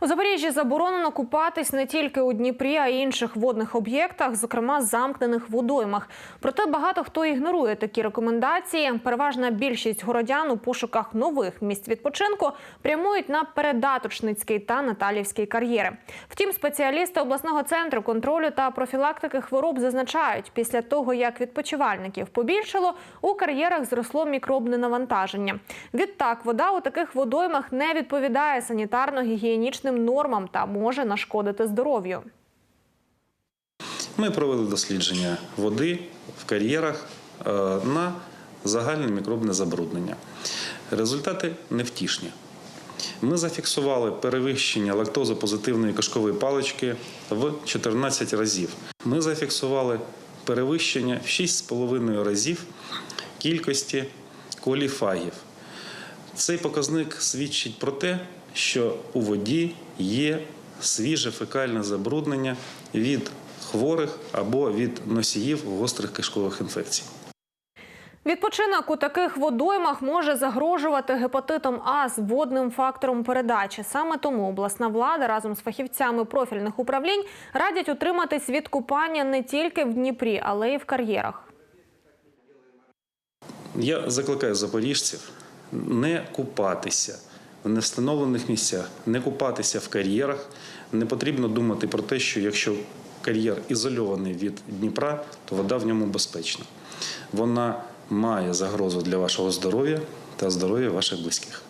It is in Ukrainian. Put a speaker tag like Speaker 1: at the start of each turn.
Speaker 1: У Запоріжжі заборонено купатись не тільки у Дніпрі, а й інших водних об'єктах, зокрема замкнених водоймах. Проте багато хто ігнорує такі рекомендації. Переважна більшість городян у пошуках нових місць відпочинку прямують на передаточницький та Наталівський кар'єри. Втім, спеціалісти обласного центру контролю та профілактики хвороб зазначають, після того як відпочивальників побільшало, у кар'єрах зросло мікробне навантаження. Відтак, вода у таких водоймах не відповідає санітарно-гігієнічним нормам та може нашкодити здоров'ю.
Speaker 2: Ми провели дослідження води в кар'єрах е, на загальне мікробне забруднення. Результати невтішні. Ми зафіксували перевищення лактозопозитивної кишкової палички в 14 разів. Ми зафіксували перевищення в 6,5 разів кількості коліфагів. Цей показник свідчить про те, що у воді є свіже фекальне забруднення від хворих або від носіїв гострих кишкових інфекцій.
Speaker 1: Відпочинок у таких водоймах може загрожувати гепатитом А з водним фактором передачі. Саме тому обласна влада разом з фахівцями профільних управлінь радять утриматись від купання не тільки в Дніпрі, але й в кар'єрах.
Speaker 2: Я закликаю запоріжців не купатися в невстановлених місцях, не купатися в кар'єрах. Не потрібно думати про те, що якщо кар'єр ізольований від Дніпра, то вода в ньому безпечна. Вона має загрозу для вашого здоров'я та здоров'я ваших близьких.